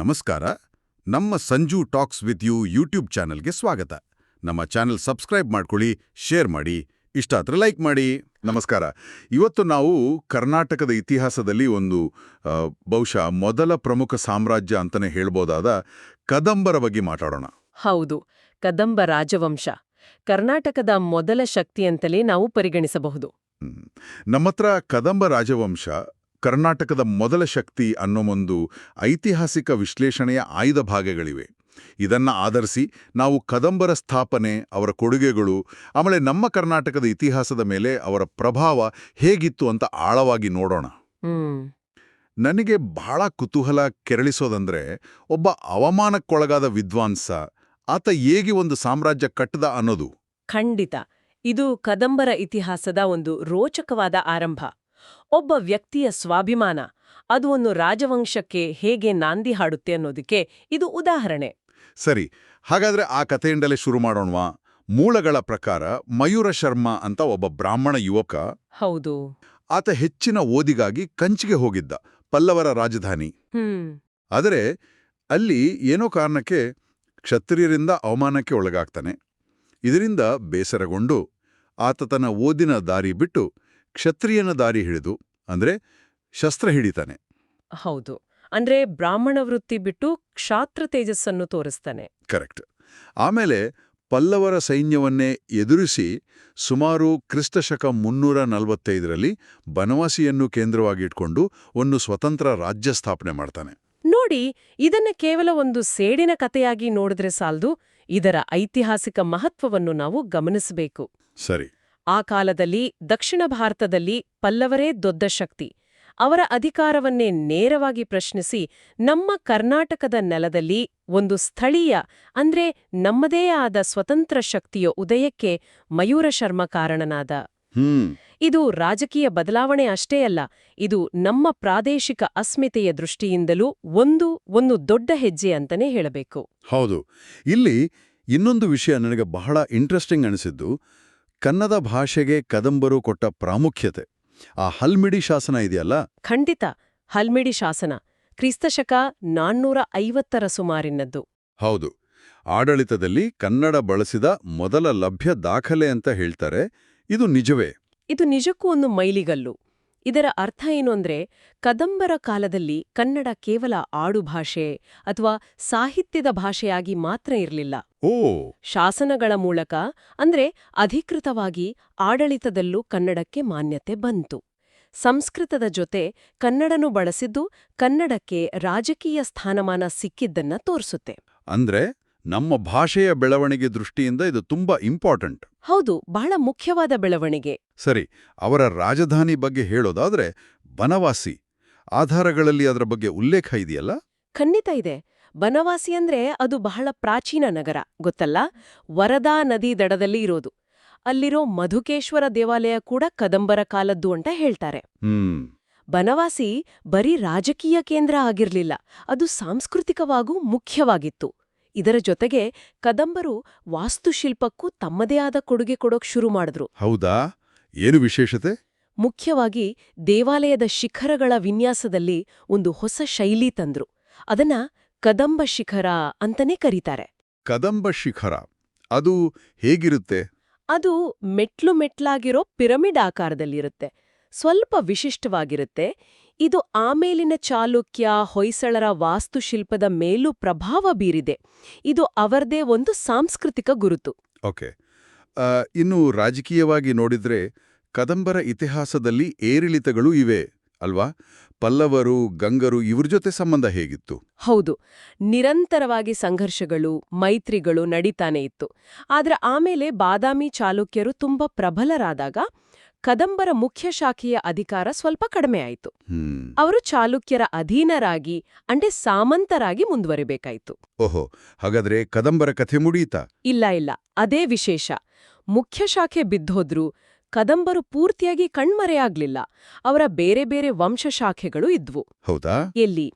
ನಮಸ್ಕಾರ. ನಮ್ಮ Sanju talks with you YouTube ಚಾನೆಲ್ಗೆ ಸ್ವಾಗತ. ನಮ್ಮ ಚಾನೆಲ್ ಸಬ್ಸ್ಕ್ರೈಬ್ ಮಾಡ್ಕೊಳ್ಳಿ ಶೇರ್ ಮಾಡಿ ಇಷ್ಟ ಆದ್ರೆ ಲೈಕ್ ಮಾಡಿ. ನಮಸ್ಕಾರ. ಇವತ್ತು ನಾವು ಕರ್ನಾಟಕದ ಇತಿಹಾಸದಲ್ಲಿ ಒಂದು ಬಹುಶಃ ಮೊದಲ ಪ್ರಮುಖ ಸಾಮ್ರಾಜ್ಯ ಅಂತಲೇ ಹೇಳ್ಬೋದಾದ ಕದಂಬರ ಬಗ್ಗೆ ಮಾತಾಡೋಣ. ಹೌದು. ಕದಂಬ ರಾಜವಂಶ. ಕರ್ನಾಟಕದ ಮೊದಲ ಶಕ್ತಿ ಅಂತಲೇ ನಾವು ಪರಿಗಣಿಸಬಹುದು. ನಮ್ಮತ್ರ ಕದಂಬ ರಾಜವಂಶ ಕರ್ನಾಟಕದ ಮೊದಲ ಶಕ್ತಿ ಅನ್ನೋ ಒಂದು ಐತಿಹಾಸಿಕ ವಿಶ್ಲೇಷಣೆಯ ಆಯ್ದ ಭಾಗಗಳಿವೆ. ಇದನ್ನ ಆಧರಿಸಿ ನಾವು ಕದಂಬರ ಸ್ಥಾಪನೆ ಅವರ ಕೊಡುಗೆಗಳು ಆಮೇಲೆ ನಮ್ಮ ಕರ್ನಾಟಕದ ಇತಿಹಾಸದ ಮೇಲೆ ಅವರ ಪ್ರಭಾವ ಹೇಗಿತ್ತು ಅಂತ ಆಳವಾಗಿ ನೋಡೋಣ. ನನಗೆ ಬಹಳ ಕುತೂಹಲ ಕೆರಳಿಸೋದಂದ್ರೆ ಒಬ್ಬ ಅವಮಾನಕ್ಕೊಳಗಾದ ವಿದ್ವಾಂಸ ಆತ ಹೇಗೆ ಒಂದು ಸಾಮ್ರಾಜ್ಯ ಕಟ್ಟದ ಅನ್ನೋದು. ಖಂಡಿತ. ಇದು ಕದಂಬರ ಇತಿಹಾಸದ ಒಂದು ರೋಚಕವಾದ ಆರಂಭ. ಒಬ್ಬ ವ್ಯಕ್ತಿಯ ಸ್ವಾಭಿಮಾನ ಅದು ಒಂದು ರಾಜವಂಶಕ್ಕೆ ಹೇಗೆ ನಾಂದಿ ಹಾಡುತ್ತೆ ಅನ್ನೋದಕ್ಕೆ ಇದು ಉದಾಹರಣೆ. ಸರಿ ಹಾಗಾದ್ರೆ ಆ ಕಥೆಯಿಂದಲೇ ಶುರು ಮಾಡೋಣವಾ? ಮೂಲಗಳ ಪ್ರಕಾರ ಮಯೂರ ಶರ್ಮಾ ಅಂತ ಒಬ್ಬ ಬ್ರಾಹ್ಮಣ ಯುವಕ ಹೌದು. ಆತ ಹೆಚ್ಚಿನ ಓದಿಗಾಗಿ ಕಂಚಿಗೆ ಹೋಗಿದ್ದ ಪಲ್ಲವರ ರಾಜಧಾನಿ. ಹ್ಮ್. ಆದರೆ ಅಲ್ಲಿ ಏನೋ ಕಾರಣಕ್ಕೆ ಕ್ಷತ್ರಿಯರಿಂದ ಅವಮಾನಕ್ಕೆ ಒಳಗಾಗ್ತಾನೆ. ಇದರಿಂದ ಬೇಸರಗೊಂಡು ಆತ ತನ್ನ ಓದಿನ ದಾರಿ ಬಿಟ್ಟು ಕ್ಷತ್ರಿಯನ ದಾರಿ ಹಿಡಿದು ಅಂದ್ರೆ ಶಸ್ತ್ರ ಹಿಡಿತಾನೆ. ಹೌದು. ಅಂದ್ರೆ ಬ್ರಾಹ್ಮಣ ವೃತ್ತಿ ಬಿಟ್ಟು ಕ್ಷಾತ್ರ ತೇಜಸ್ಸನ್ನು ತೋರಿಸ್ತಾನೆ. ಕರೆಕ್ಟ್. ಆಮೇಲೆ ಪಲ್ಲವರ ಸೈನ್ಯವನ್ನೇ ಎದುರಿಸಿ ಸುಮಾರು ಕ್ರಿಸ್ತಶಕ ಮುನ್ನೂರ ನಲವತ್ತೈದರಲ್ಲಿ ಬನವಾಸಿಯನ್ನು ಕೇಂದ್ರವಾಗಿ ಇಟ್ಕೊಂಡು ಒಂದು ಸ್ವತಂತ್ರ ರಾಜ್ಯ ಸ್ಥಾಪನೆ ಮಾಡ್ತಾನೆ. ನೋಡಿ ಇದನ್ನ ಕೇವಲ ಒಂದು ಸೇಡಿನ ಕಥೆಯಾಗಿ ನೋಡಿದ್ರೆ ಸಾಲ್ದು ಇದರ ಐತಿಹಾಸಿಕ ಮಹತ್ವವನ್ನು ನಾವು ಗಮನಿಸಬೇಕು. ಸರಿ. ಆ ಕಾಲದಲ್ಲಿ ದಕ್ಷಿಣ ಭಾರತದಲ್ಲಿ ಪಲ್ಲವರೇ ದೊಡ್ಡ ಶಕ್ತಿ. ಅವರ ಅಧಿಕಾರವನ್ನೇ ನೇರವಾಗಿ ಪ್ರಶ್ನಿಸಿ ನಮ್ಮ ಕರ್ನಾಟಕದ ನೆಲದಲ್ಲಿ ಒಂದು ಸ್ಥಳೀಯ ಅಂದ್ರೆ ನಮ್ಮದೇ ಆದ ಸ್ವತಂತ್ರ ಶಕ್ತಿಯ ಉದಯಕ್ಕೆ ಮಯೂರ ಶರ್ಮ ಕಾರಣನಾದ. ಇದು ರಾಜಕೀಯ ಬದಲಾವಣೆ ಅಷ್ಟೇ ಅಲ್ಲ ಇದು ನಮ್ಮ ಪ್ರಾದೇಶಿಕ ಅಸ್ಮಿತೆಯ ದೃಷ್ಟಿಯಿಂದಲೂ ಒಂದು ಒಂದು ದೊಡ್ಡ ಹೆಜ್ಜೆ ಅಂತನೇ ಹೇಳಬೇಕು. ಹೌದು. ಇಲ್ಲಿ ಇನ್ನೊಂದು ವಿಷಯ ನನಗೆ ಬಹಳ ಇಂಟ್ರೆಸ್ಟಿಂಗ್ ಅನಿಸಿದ್ದು. ಕನ್ನಡ ಭಾಷೆಗೆ ಕದಂಬರು ಕೊಟ್ಟ ಪ್ರಾಮುಖ್ಯತೆ. ಆ ಹಲ್ಮಿಡಿ ಶಾಸನ ಇದೆಯಲ್ಲ? ಖಂಡಿತ. ಹಲ್ಮಿಡಿ ಶಾಸನ. ಕ್ರಿಸ್ತಶಕ ನಾನ್ನೂರ ಐವತ್ತರ ಸುಮಾರಿನದ್ದು. ಹೌದು. ಆಡಳಿತದಲ್ಲಿ ಕನ್ನಡ ಬಳಸಿದ ಮೊದಲ ಲಭ್ಯ ದಾಖಲೆ ಅಂತ ಹೇಳ್ತಾರೆ. ಇದು ನಿಜವೇ? ಇದು ನಿಜಕ್ಕೂ ಒಂದು ಮೈಲಿಗಲ್ಲು. ಇದರ ಅರ್ಥ ಏನು ಅಂದ್ರೆ ಕದಂಬರ ಕಾಲದಲ್ಲಿ ಕನ್ನಡ ಕೇವಲ ಆಡುಭಾಷೆ ಅಥವಾ ಸಾಹಿತ್ಯದ ಭಾಷೆಯಾಗಿ ಮಾತ್ರ ಇರಲಿಲ್ಲ. ಓ! ಶಾಸನಗಳ ಮೂಲಕ ಅಂದ್ರೆ ಅಧಿಕೃತವಾಗಿ ಆಡಳಿತದಲ್ಲೂ ಕನ್ನಡಕ್ಕೆ ಮಾನ್ಯತೆ ಬಂತು. ಸಂಸ್ಕೃತದ ಜೊತೆ ಕನ್ನಡನು ಬಳಸಿದ್ದು ಕನ್ನಡಕ್ಕೆ ರಾಜಕೀಯ ಸ್ಥಾನಮಾನ ಸಿಕ್ಕಿದ್ದನ್ನ ತೋರಿಸುತ್ತೆ. ಅಂದ್ರೆ? ನಮ್ಮ ಭಾಷೆಯ ಬೆಳವಣಿಗೆ ದೃಷ್ಟಿಯಿಂದ ಇದು ತುಂಬಾ ಇಂಪಾರ್ಟೆಂಟ್. ಹೌದು ಬಹಳ ಮುಖ್ಯವಾದ ಬೆಳವಣಿಗೆ. ಸರಿ ಅವರ ರಾಜಧಾನಿ ಬಗ್ಗೆ ಹೇಳೋದಾದ್ರೆ ಬನವಾಸಿ. ಆಧಾರಗಳಲ್ಲಿ ಅದರ ಬಗ್ಗೆ ಉಲ್ಲೇಖ ಇದೆಯಲ್ಲ? ಖಂಡಿತ ಇದೆ. ಬನವಾಸಿ ಅಂದ್ರೆ ಅದು ಬಹಳ ಪ್ರಾಚೀನ ನಗರ ಗೊತ್ತಲ್ಲ? ವರದಾ ನದಿ ದಡದಲ್ಲಿ ಇರೋದು. ಅಲ್ಲಿರೋ ಮಧುಕೇಶ್ವರ ದೇವಾಲಯ ಕೂಡ ಕದಂಬರ ಕಾಲದ್ದು ಅಂತ ಹೇಳ್ತಾರೆ. ಹ್ಮ್. ಬನವಾಸಿ ಬರೀ ರಾಜಕೀಯ ಕೇಂದ್ರ ಆಗಿರ್ಲಿಲ್ಲ ಅದು ಸಾಂಸ್ಕೃತಿಕವಾಗೂ ಮುಖ್ಯವಾಗಿತ್ತು. ಇದರ ಜೊತೆಗೆ ಕದಂಬರು ವಾಸ್ತುಶಿಲ್ಪಕ್ಕೂ ತಮ್ಮದೇ ಆದ ಕೊಡುಗೆ ಕೊಡೋಕ್ ಶುರು ಮಾಡಿದ್ರು. ಹೌದಾ? ಏನು ವಿಶೇಷತೆ? ಮುಖ್ಯವಾಗಿ ದೇವಾಲಯದ ಶಿಖರಗಳ ವಿನ್ಯಾಸದಲ್ಲಿ ಒಂದು ಹೊಸ ಶೈಲಿ ತಂದ್ರು. ಅದನ್ನ ಕದಂಬ ಶಿಖರ ಅಂತನೇ ಕರೀತಾರೆ. ಕದಂಬ ಶಿಖರ. ಅದು ಹೇಗಿರುತ್ತೆ? ಅದು ಮೆಟ್ಲು ಮೆಟ್ಲಾಗಿರೋ ಪಿರಮಿಡ್ ಆಕಾರದಲ್ಲಿರುತ್ತೆ. ಸ್ವಲ್ಪ ವಿಶಿಷ್ಟವಾಗಿರುತ್ತೆ. ಇದು ಆಮೇಲಿನ ಚಾಲುಕ್ಯ ಹೊಯ್ಸಳರ ವಾಸ್ತುಶಿಲ್ಪದ ಮೇಲೂ ಪ್ರಭಾವ ಬೀರಿದೆ. ಇದು ಅವರದೇ ಒಂದು ಸಾಂಸ್ಕೃತಿಕ ಗುರುತು. ಓಕೆ. ಇನ್ನು ರಾಜಕೀಯವಾಗಿ ನೋಡಿದ್ರೆ ಕದಂಬರ ಇತಿಹಾಸದಲ್ಲಿ ಏರಿಳಿತಗಳು ಇವೆ ಅಲ್ವಾ? ಪಲ್ಲವರು ಗಂಗರು ಇವ್ರ ಜೊತೆ ಸಂಬಂಧ ಹೇಗಿತ್ತು? ಹೌದು. ನಿರಂತರವಾಗಿ ಸಂಘರ್ಷಗಳು ಮೈತ್ರಿಗಳು ನಡೀತಾನೆ ಇತ್ತು. ಆದ್ರೆ ಆಮೇಲೆ ಬಾದಾಮಿ ಚಾಲುಕ್ಯರು ತುಂಬಾ ಪ್ರಬಲರಾದಾಗ ಕದಂಬರ ಮುಖ್ಯ ಶಾಖೆಯ ಅಧಿಕಾರ ಸ್ವಲ್ಪ ಕಡಿಮೆ ಆಯಿತು. ಅವರು ಚಾಲುಕ್ಯರ ಅಧೀನರಾಗಿ ಅಂಡೆ ಸಾಮಂತರಾಗಿ ಮುಂದುವರಿಬೇಕಾಯಿತು. ಓಹೋ ಹಾಗಾದ್ರೆ ಕದಂಬರ ಕಥೆ ಮುಡಿಯಿತಾ ಇಲ್ಲ ಇಲ್ಲ ಅದೇ ವಿಶೇಷ. ಮುಖ್ಯ ಶಾಖೆ ಬಿದ್ದೋದ್ರು ಕದಂಬರು ಪೂರ್ತಿಯಾಗಿ ಕಣ್ಮರೆಯಾಗ್ಲಿಲ್ಲ. ಅವರ ಬೇರೆ ಬೇರೆ ವಂಶಶಾಖೆಗಳು ಇದ್ವು. ಹೌದಾ? ಎಲ್ಲಿ?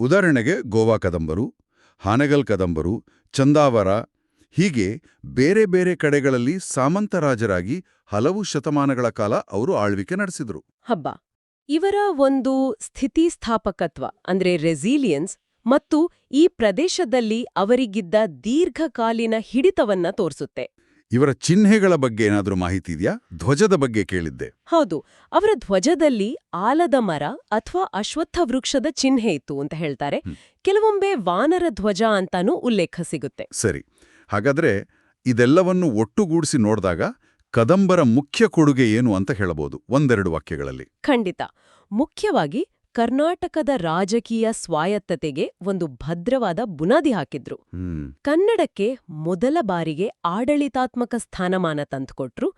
ಉದಾಹರಣೆಗೆ ಗೋವಾ ಕದಂಬರು ಹಾನಗಲ್ ಕದಂಬರು ಚಂದಾವರ ಹೀಗೆ ಬೇರೆ ಬೇರೆ ಕಡೆಗಳಲ್ಲಿ ಸಾಮಂತರಾಜರಾಗಿ ಹಲವು ಶತಮಾನಗಳ ಕಾಲ ಅವರು ಆಳ್ವಿಕೆ ನಡೆಸಿದ್ರು. ಹಬ್ಬ. ಇವರ ಒಂದು ಸ್ಥಿತಿಸ್ಥಾಪಕತ್ವ ಅಂದ್ರೆ ರೆಸಿಲಿಯನ್ಸ್ ಮತ್ತು ಈ ಪ್ರದೇಶದಲ್ಲಿ ಅವರಿಗಿದ್ದ ದೀರ್ಘಕಾಲೀನ ಹಿಡಿತವನ್ನ ತೋರಿಸುತ್ತೆ. ಇವರ ಚಿಹ್ನೆಗಳ ಬಗ್ಗೆ ಏನಾದರೂ ಮಾಹಿತಿ ಇದೆಯಾ? ಧ್ವಜದ ಬಗ್ಗೆ ಕೇಳಿದ್ದೆ. ಹೌದು ಅವರ ಧ್ವಜದಲ್ಲಿ ಆಲದ ಮರ ಅಥವಾ ಅಶ್ವತ್ಥ ವೃಕ್ಷದ ಚಿಹ್ನೆ ಇತ್ತು ಅಂತ ಹೇಳ್ತಾರೆ. ಕೆಲವೊಮ್ಮೆ ವಾನರ ಧ್ವಜ ಅಂತಾನೂ ಉಲ್ಲೇಖ ಸಿಗುತ್ತೆ. ಸರಿ. ಹಾಗಾದ್ರೆ ಇದೆಲ್ಲವನ್ನು ಒಟ್ಟುಗೂಡಿಸಿ ನೋಡಿದಾಗ ಕದಂಬರ ಮುಖ್ಯ ಕೊಡುಗೆ ಏನು ಅಂತ ಹೇಳಬಹುದು ಒಂದೆರಡು ವಾಕ್ಯಗಳಲ್ಲಿ. ಖಂಡಿತ. ಮುಖ್ಯವಾಗಿ ಕರ್ನಾಟಕದ ರಾಜಕೀಯ ಸ್ವಾಯತ್ತತೆಗೆ ಒಂದು ಭದ್ರವಾದ ಬುನಾದಿ ಹಾಕಿದ್ರು. ಕನ್ನಡಕ್ಕೆ ಮೊದಲ ಬಾರಿಗೆ ಆಡಳಿತಾತ್ಮಕ ಸ್ಥಾನಮಾನ ತಂದುಕೊಟ್ರು.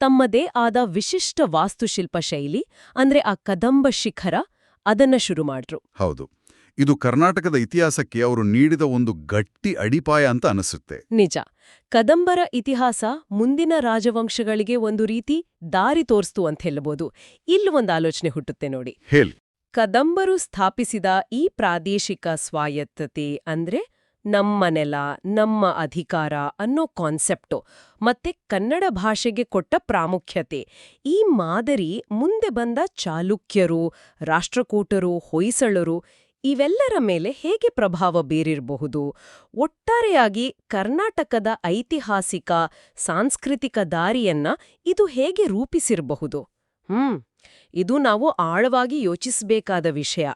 ತಮ್ಮದೇ ಆದ ವಿಶಿಷ್ಟ ವಾಸ್ತುಶಿಲ್ಪ ಶೈಲಿ ಅಂದ್ರೆ ಆ ಕದಂಬ ಶಿಖರ ಅದನ್ನ ಶುರು ಮಾಡ್ರು. ಹೌದು. ಇದು ಕರ್ನಾಟಕದ ಇತಿಹಾಸಕ್ಕೆ ಅವರು ನೀಡಿದ ಒಂದು ಗಟ್ಟಿ ಅಡಿಪಾಯ ಅಂತ ಅನಿಸುತ್ತೆ. ನಿಜ. ಕದಂಬರ ಇತಿಹಾಸ ಮುಂದಿನ ರಾಜವಂಶಗಳಿಗೆ ಒಂದು ರೀತಿ ದಾರಿ ತೋರಿಸ್ತು ಅಂತ ಹೇಳಬಹುದು ಇಲ್ಲಿ ಒಂದು ಆಲೋಚನೆ ಹುಟ್ಟುತ್ತೆ ನೋಡಿ. ಹೇಳಿ. ಕದಂಬರು ಸ್ಥಾಪಿಸಿದ ಈ ಪ್ರಾದೇಶಿಕ ಸ್ವಾಯತ್ತತೆ ಅಂದ್ರೆ ನಮ್ಮ ನೆಲ ನಮ್ಮ ಅಧಿಕಾರ ಅನ್ನೋ ಕಾನ್ಸೆಪ್ಟು ಮತ್ತೆ ಕನ್ನಡ ಭಾಷೆಗೆ ಕೊಟ್ಟ ಪ್ರಾಮುಖ್ಯತೆ. ಈ ಮಾದರಿ ಮುಂದೆ ಬಂದ ಚಾಲುಕ್ಯರು ರಾಷ್ಟ್ರಕೂಟರು ಹೊಯ್ಸಳರು ಇವೆಲ್ಲರ ಮೇಲೆ ಹೇಗೆ ಪ್ರಭಾವ ಬೀರಿರಬಹುದು? ಒಟ್ಟಾರೆಯಾಗಿ ಕರ್ನಾಟಕದ ಐತಿಹಾಸಿಕ, ಸಾಂಸ್ಕೃತಿಕ ದಾರಿಯನ್ನ ಇದು ಹೇಗೆ ರೂಪಿಸಿರಬಹುದು? ಹ್ಮ್, ಇದು ನಾವು ಆಳವಾಗಿ ಯೋಚಿಸಬೇಕಾದ ವಿಷಯ.